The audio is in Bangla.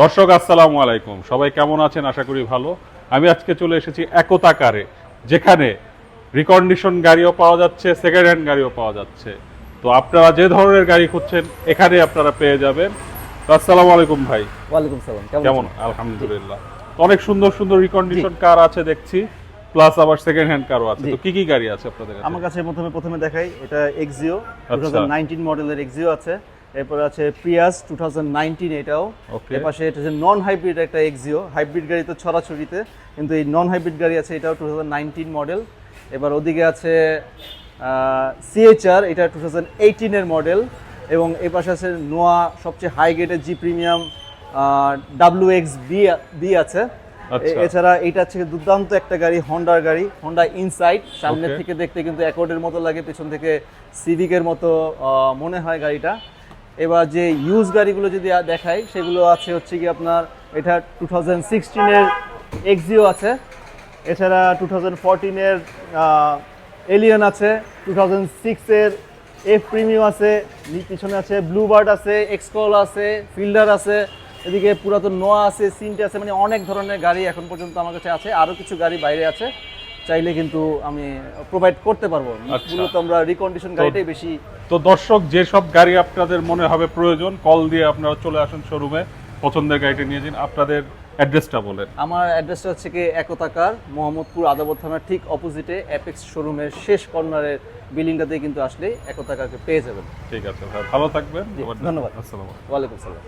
দর্শক আসসালামু আলাইকুম। সবাই কেমন আছেন? আশা করি ভালো। আমি আজকে চলে এসেছি একতা কারে যেখানে রিকন্ডিশন গাড়িও পাওয়া যাচ্ছে সেকেন্ড হ্যান্ড গাড়িও পাওয়া যাচ্ছে। তো আপনারা যে ধরনের গাড়ি খুঁজছেন এখানে আপনারা পেয়ে যাবেন। আসসালামু আলাইকুম ভাই। ওয়ালাইকুম সালাম। কেমন আলহামদুলিল্লাহ। তো অনেক সুন্দর সুন্দর রিকন্ডিশন কার আছে দেখছি প্লাস আবার সেকেন্ড হ্যান্ড কারও আছে। তো কি কি গাড়ি আছে আপনাদের কাছে? আমার কাছে প্রথমে প্রথমে দেখাই এটা এক্সিও টু আচ্ছা। থাউজেন্ড নাইনটিন মডেলের এক্সিও আছে। এরপর আছে প্রিয়াস টু থাউজেন্ড নাইনটিন এটাও। Okay. এর পাশে এটা হচ্ছে নন হাইব্রিড একটা এক্সিও হাইব্রিড গাড়ি তো ছড়াছড়িতে কিন্তু এই নন হাইব্রিড গাড়ি আছে এটাও টু থাউজেন্ড নাইনটিন মডেল এবার ওদিকে আছে সিএইচআর এটা টু থাউজেন্ড এইটিনের মডেল এবং এ পাশে আছে নোয়া সবচেয়ে হাই গ্রেডের G premium W X B B আছে। আচ্ছা। এছাড়া এটা হচ্ছে দুর্দান্ত একটা গাড়ি হন্ডার গাড়ি হন্ডা ইনসাইড সামনে থেকে দেখতে কিন্তু অ্যাকর্ডের মতো লাগে পেছন থেকে সিভিকের মতো মনে হয় গাড়িটা। এবার যে ইউজ গাড়িগুলো যদি দেখাই, সেগুলো আছে হচ্ছে কি আপনার, এটা টু থাউজেন্ড সিক্সটিনের এক্সিও আছে। এছাড়া টু থাউজেন্ড ফোরটিনের এলিয়ন আছে। টু থাউজেন্ড সিক্সের এফ প্রিমিয়াম আছে। পিছনে আছে ব্লুবার্ড আছে এক্সকল আছে ফিল্ডার আছে। এদিকে পুরাতন নোয়া আছে সিনটে আছে মানে অনেক ধরনের গাড়ি এখন পর্যন্ত আমার কাছে আছে। আরও কিছু গাড়ি বাইরে আছে। চাইলে কিন্তু আমি প্রোভাইড করতে পারব। আচ্ছা। মূলত আমরা রিকন্ডিশন গাড়িটাই বেশি তো দর্শক যেসব গাড়ি আপনাদের মনে হবে প্রয়োজন কল দিয়ে আপনারা চলে আসুন শোরুমে পছন্দের গাড়িটা নিয়ে যান। আপনাদের অ্যাড্রেসটা বলেন। আমার অ্যাড্রেসটা হচ্ছে কি একতাকার মোহাম্মদপুর আদাবর থানার ঠিক অপোজিটে অ্যাপেক্স শোরুমের শেষ কর্নারের বিল্ডিংটাতে কিন্তু আসলে একতাকারকে পেয়ে যাবেন। ঠিক আছে ভালো থাকবেন। ধন্যবাদ। আসসালামু আলাইকুম। ওয়ালাইকুম সালাম